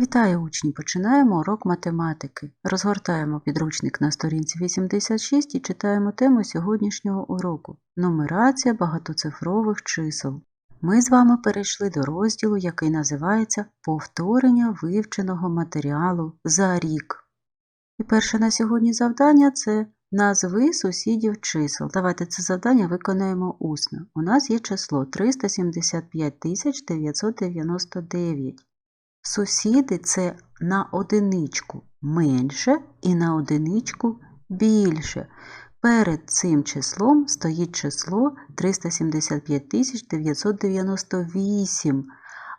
Вітаю учні! Починаємо урок математики. Розгортаємо підручник на сторінці 86 і читаємо тему сьогоднішнього уроку Нумерація багатоцифрових чисел. Ми з вами перейшли до розділу, який називається Повторення вивченого матеріалу за рік. І перше на сьогодні завдання це назви сусідів чисел. Давайте це завдання виконаємо усно. У нас є число 375 999. Сусіди це на одиничку менше і на одиничку більше. Перед цим числом стоїть число 375 998,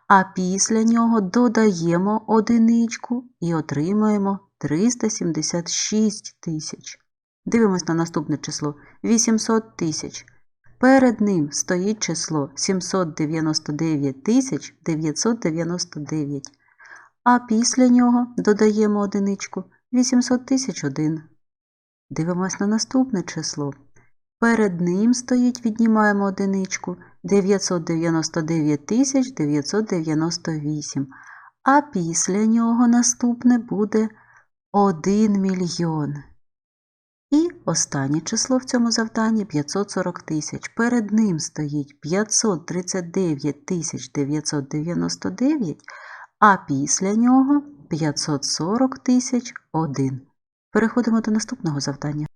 а після нього додаємо одиничку і отримуємо 376 тисяч. Дивимось на наступне число 800 тисяч. Перед ним стоїть число 799 тисяч 999, а після нього додаємо одиничку 800 тисяч 1. Дивимось на наступне число. Перед ним стоїть, віднімаємо одиничку 999 998, а після нього наступне буде 1 мільйон. І останнє число в цьому завданні 540 тисяч. Перед ним стоїть 539 999, а після нього 540 тисяч 1. Переходимо до наступного завдання.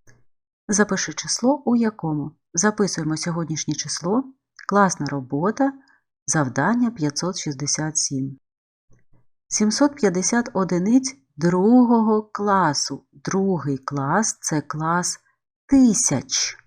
Запиши число, у якому записуємо сьогоднішнє число, класна робота, завдання 567. 750 одиниць другого класу. Другий клас це клас тисяч.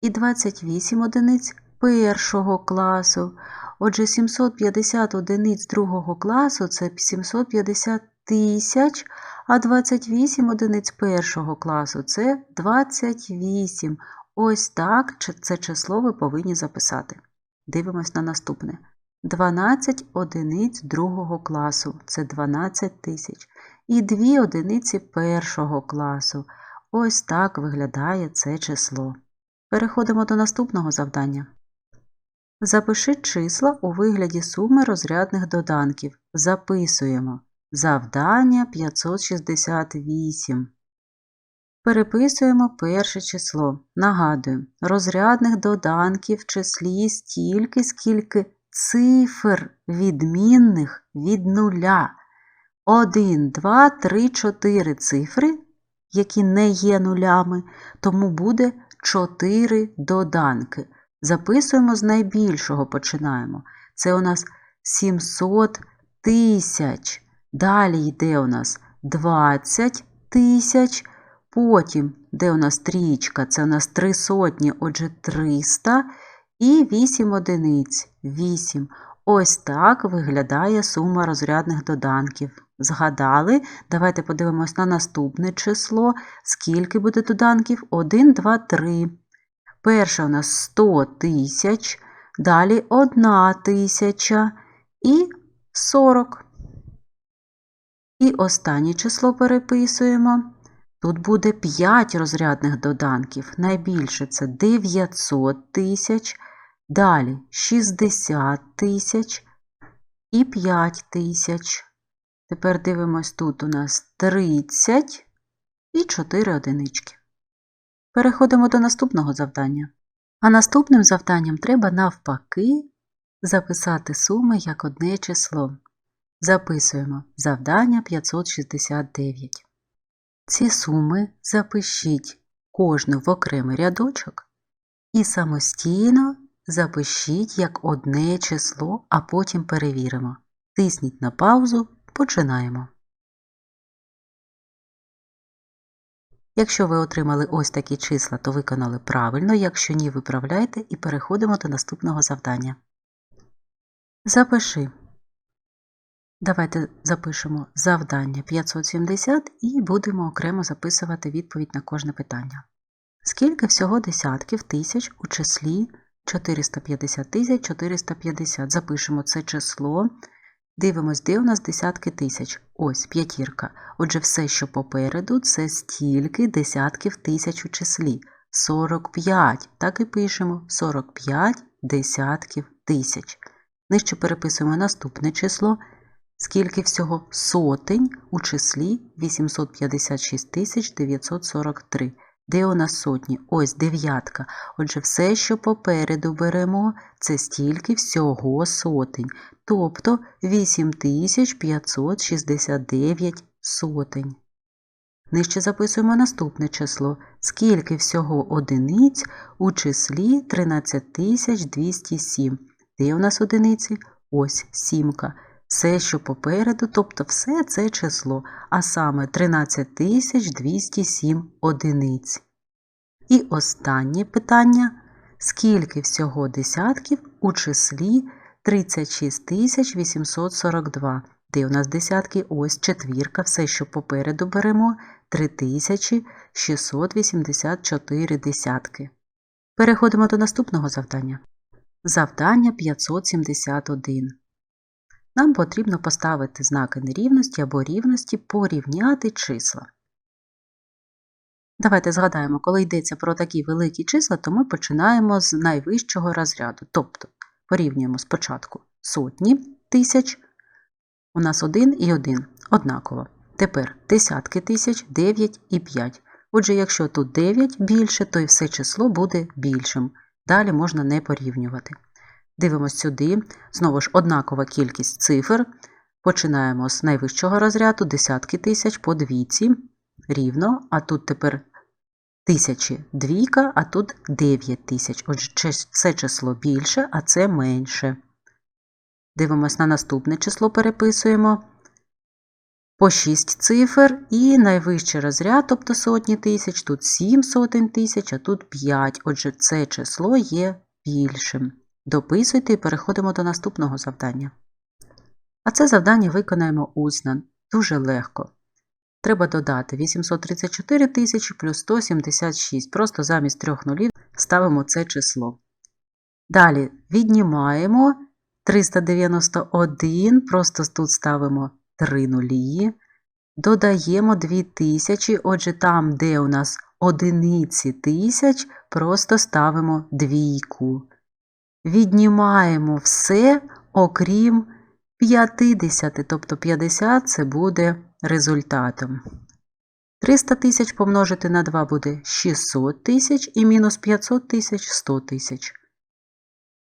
І 28 одиниць першого класу. Отже, 750 одиниць другого класу це 750 тисяч, а 28 одиниць першого класу це 28. Ось так це число ви повинні записати. Дивимось на наступне. 12 одиниць другого класу це 12 тисяч. І 2 одиниці першого класу. Ось так виглядає це число. Переходимо до наступного завдання. Запиши числа у вигляді суми розрядних доданків. Записуємо. Завдання 568. Переписуємо перше число. Нагадую, розрядних доданків в числі стільки, скільки цифр відмінних від нуля. 1, 2, 3, 4 цифри, які не є нулями, тому буде 4 доданки. Записуємо з найбільшого починаємо. Це у нас 700 тисяч. Далі йде у нас 20 тисяч. Потім, де у нас трічка, це у нас 3 сотні, отже 300 і 8 одиниць. 8. Ось так виглядає сума розрядних доданків. Згадали? Давайте подивимось на наступне число. Скільки буде доданків? 1, 2, 3. Перше у нас 100 тисяч, далі 1 тисяча і 40. І останнє число переписуємо. Тут буде 5 розрядних доданків. Найбільше це 900 тисяч, далі 60 тисяч і 5 тисяч. Тепер дивимось, тут у нас 30 і 4 одинички. Переходимо до наступного завдання. А наступним завданням треба навпаки записати суми як одне число. Записуємо завдання 569. Ці суми запишіть кожну в окремий рядочок і самостійно запишіть як одне число, а потім перевіримо. Тисніть на паузу, починаємо. Якщо ви отримали ось такі числа, то виконали правильно, якщо ні, виправляйте і переходимо до наступного завдання. Запиши. Давайте запишемо завдання 570 і будемо окремо записувати відповідь на кожне питання. Скільки всього десятків тисяч у числі 450 450? Запишемо це число. Дивимось, де у нас десятки тисяч. Ось п'ятірка. Отже, все, що попереду, це стільки десятків тисяч у числі. 45. Так і пишемо 45 десятків тисяч. Нижче переписуємо наступне число Скільки всього сотень у числі 856 943. Де у нас сотні? Ось дев'ятка. Отже, все, що попереду беремо, це стільки всього сотень. Тобто 8569 сотень. Нижче записуємо наступне число. Скільки всього одиниць у числі 13207. Де у нас одиниці? Ось сімка. Все, що попереду, тобто все це число, а саме 13207 одиниць. І останнє питання. Скільки всього десятків у числі 36842? Де у нас десятки? Ось четвірка, все, що попереду беремо 3684 десятки. Переходимо до наступного завдання. Завдання 571. Нам потрібно поставити знаки нерівності або рівності порівняти числа. Давайте згадаємо, коли йдеться про такі великі числа, то ми починаємо з найвищого розряду. Тобто порівнюємо спочатку сотні тисяч, у нас 1 і 1 однаково. Тепер десятки тисяч, 9 і 5. Отже, якщо тут 9 більше, то і все число буде більшим. Далі можна не порівнювати. Дивимось сюди. Знову ж однакова кількість цифр. Починаємо з найвищого розряду десятки тисяч по двійці. Рівно, а тут тепер тисячі двійка, а тут 9 тисяч. Отже, це число більше, а це менше. Дивимось на наступне число, переписуємо по 6 цифр і найвищий розряд, тобто сотні тисяч, тут 7 сотень тисяч, а тут 5. Отже, це число є більшим. Дописуйте і переходимо до наступного завдання. А це завдання виконаємо усно, дуже легко. Треба додати 834 тисячі плюс 176. Просто замість трьох нулів ставимо це число. Далі віднімаємо 391, просто тут ставимо 3 нулі. Додаємо 2000, отже, там, де у нас одиниці тисяч, просто ставимо двійку. Віднімаємо все, окрім 50, тобто 50 це буде результатом. 300 тисяч помножити на 2 буде 600 тисяч і мінус 500 тисяч 100 тисяч.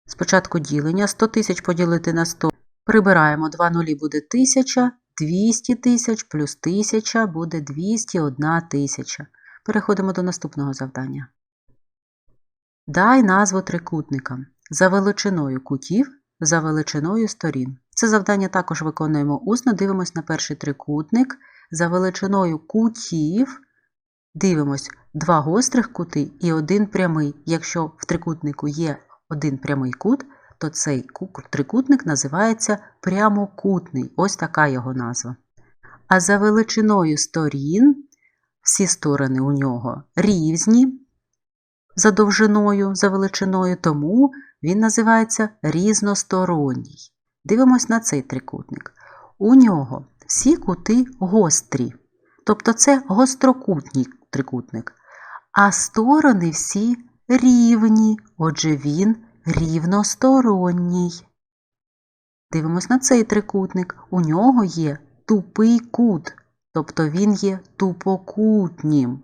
Спочатку ділення 100 тисяч поділити на 100. Прибираємо 2 нулі буде 1000, 200 тисяч плюс 1000 буде 201 тисяча. Переходимо до наступного завдання. Дай назву трикутникам за величиною кутів, за величиною сторін. Це завдання також виконуємо усно, дивимось на перший трикутник. За величиною кутів дивимось два гострих кути і один прямий. Якщо в трикутнику є один прямий кут, то цей трикутник називається прямокутний. Ось така його назва. А за величиною сторін, всі сторони у нього різні за довжиною, за величиною, тому він називається різносторонній. Дивимось на цей трикутник. У нього всі кути гострі, тобто це гострокутній трикутник. А сторони всі рівні, отже, він рівносторонній. Дивимось на цей трикутник. У нього є тупий кут, тобто він є тупокутнім.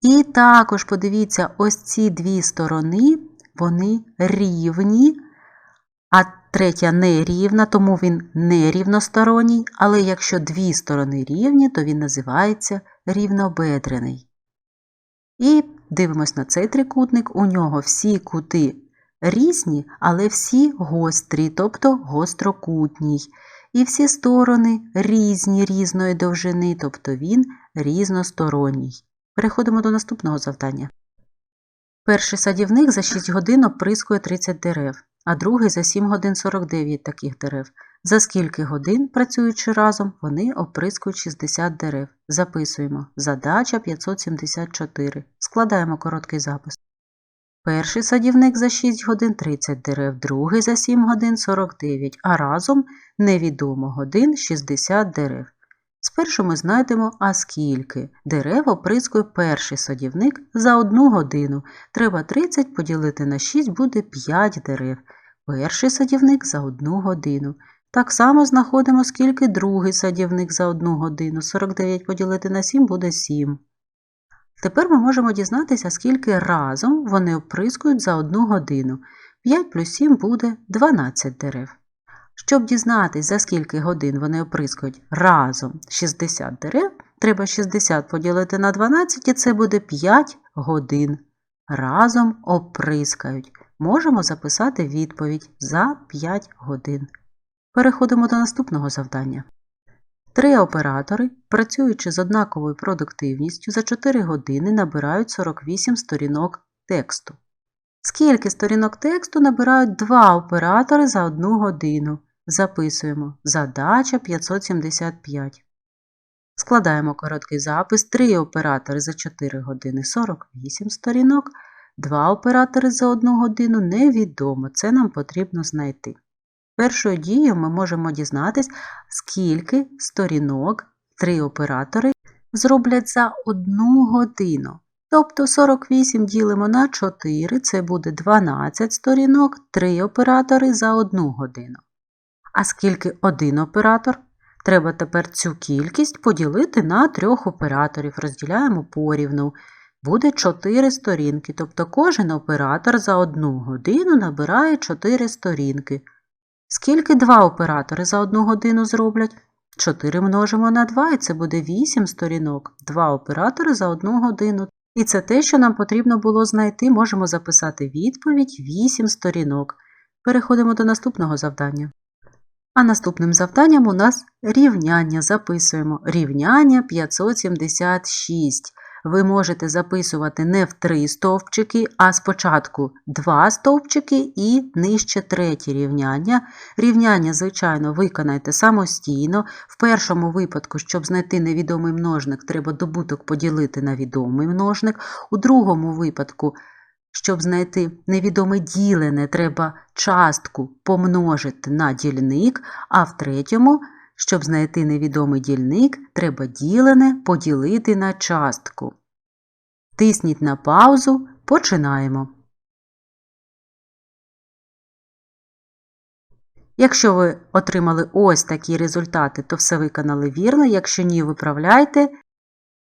І також подивіться, ось ці дві сторони, вони рівні, а третя нерівна, тому він нерівносторонній, але якщо дві сторони рівні, то він називається рівнобедрений. І дивимось на цей трикутник, у нього всі кути різні, але всі гострі, тобто гострокутній. І всі сторони різні різної довжини, тобто він різносторонній. Переходимо до наступного завдання. Перший садівник за 6 годин оприскує 30 дерев, а другий за 7 годин 49 таких дерев. За скільки годин, працюючи разом, вони оприскують 60 дерев. Записуємо. Задача 574. Складаємо короткий запис. Перший садівник за 6 годин 30 дерев, другий за 7 годин 49, а разом невідомо годин 60 дерев. Спершу ми знайдемо, а скільки дерев оприскує перший садівник за одну годину. Треба 30 поділити на 6 буде 5 дерев. Перший садівник за одну годину. Так само знаходимо, скільки другий садівник за одну годину. 49 поділити на 7 буде 7. Тепер ми можемо дізнатися, скільки разом вони оприскують за одну годину. 5 плюс 7 буде 12 дерев. Щоб дізнатись, за скільки годин вони оприскують разом 60 дерев, треба 60 поділити на 12 і це буде 5 годин. Разом оприскають. Можемо записати відповідь за 5 годин. Переходимо до наступного завдання. Три оператори, працюючи з однаковою продуктивністю, за 4 години набирають 48 сторінок тексту. Скільки сторінок тексту набирають два оператори за одну годину? Записуємо задача 575. Складаємо короткий запис. Три оператори за 4 години 48 сторінок, два оператори за 1 годину невідомо. Це нам потрібно знайти. Першою дією ми можемо дізнатись, скільки сторінок три оператори зроблять за 1 годину. Тобто 48 ділимо на 4, це буде 12 сторінок, 3 оператори за 1 годину. А скільки один оператор? Треба тепер цю кількість поділити на трьох операторів. Розділяємо порівну. Буде 4 сторінки, тобто кожен оператор за 1 годину набирає 4 сторінки. Скільки два оператори за 1 годину зроблять? 4 множимо на 2, і це буде 8 сторінок. Два оператори за 1 годину. І це те, що нам потрібно було знайти. Можемо записати відповідь 8 сторінок. Переходимо до наступного завдання. А наступним завданням у нас рівняння. Записуємо рівняння 576. Ви можете записувати не в три стовпчики, а спочатку два стовпчики і нижче третє рівняння. Рівняння, звичайно, виконайте самостійно. В першому випадку, щоб знайти невідомий множник, треба добуток поділити на відомий множник. У другому випадку, щоб знайти невідоме ділене, треба частку помножити на дільник, а в третьому, щоб знайти невідомий дільник, треба ділене поділити на частку. Тисніть на паузу, починаємо. Якщо ви отримали ось такі результати, то все виконали вірно. Якщо ні, виправляйте.